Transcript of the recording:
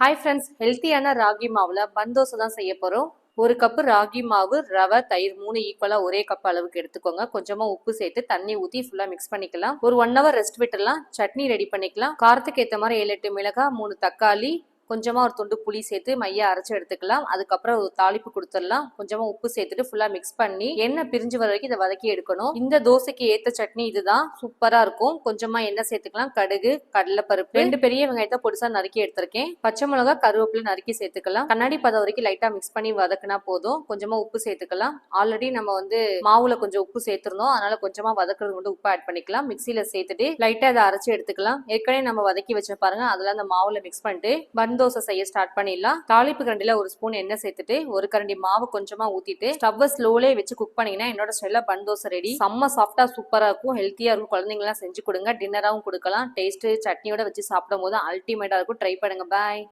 Hi friends ஹெல்த்தியான ராகி மாவில் பந்தோசை தான் செய்ய போகிறோம் ஒரு கப்பு ராகி மாவு ரவை தயிர் மூணு ஈக்குவலாக ஒரே கப் அளவுக்கு எடுத்துக்கோங்க. கொஞ்சமாக உப்பு சேர்த்து தண்ணி ஊற்றி ஃபுல்லாக மிக்ஸ் பண்ணிக்கலாம். ஒரு ஒன் ஹவர் ரெஸ்ட் விட்டுடலாம். சட்னி ரெடி பண்ணிக்கலாம். காரத்துக்கு ஏற்ற மாதிரி ஏழு எட்டு மிளகாய் மூணு தக்காளி கொஞ்சமாக ஒரு துண்டு புளி சேர்த்து மைய அரைச்சி எடுத்துக்கலாம். அதுக்கப்புறம் ஒரு தாளிப்பு கொடுத்துடலாம். கொஞ்சமாக உப்பு சேர்த்துட்டு ஃபுல்லாக மிக்ஸ் பண்ணி எண்ணெய் பிரிஞ்சு வர வரைக்கும் இதை வதக்கி எடுக்கணும். இந்த தோசைக்கு ஏற்ற சட்னி இதுதான். சூப்பராக இருக்கும். கொஞ்சமாக எண்ணெய் சேர்த்துக்கலாம். கடுகு கடலைப்பருப்பு ரெண்டு பெரிய வெங்காயத்தை பொடிசாக நறுக்கி எடுத்திருக்கேன். பச்சை மிளகா கருவேப்பிலை நறுக்கி சேர்த்துக்கலாம். கண்ணாடி பதம் வரைக்கும் லைட்டாக மிக்ஸ் பண்ணி வதக்குனா போதும். கொஞ்சமாக உப்பு சேர்த்துக்கலாம். ஆல்ரெடி நம்ம வந்து மாவுல கொஞ்சம் உப்பு சேர்த்துருந்தோம். அதனால கொஞ்சமாக வதக்குறது மட்டும் உப்பு ஆட் பண்ணிக்கலாம். மிக்சியில் சேர்த்துட்டு லைட்டாக அதை அரைச்சி எடுத்துக்கலாம். ஏற்கனவே நம்ம வதக்கி வச்சு பாருங்க. அதெல்லாம் அந்த மாவுல மிக்ஸ் பண்ணிட்டு பன் தோசை செய்ய ஸ்டார்ட் பண்ணிடலாம். தாளிப்பு கரண்டில ஒரு ஸ்பூன் எண்ணெய் சேர்த்துட்டு ஒரு கரண்டி மாவு கொஞ்சமா ஊத்திட்டு ஸ்டவ் ஸ்லோலே வச்சு குக் பண்ணீங்கன்னா என்னோட ஸ்டைல பன் தோசை ரெடி செம்ம சாஃப்டா சூப்பரா இருக்கும் ஹெல்த்தியா இருக்கும். குழந்தைங்களாம் செஞ்சு கொடுங்க டின்னராகவும் கொடுக்கலாம். டேஸ்ட் சட்னியோட வச்சு சாப்பிடும் போது அல்டிமேட்டா இருக்கும். ட்ரை பண்ணுங்க. பாய்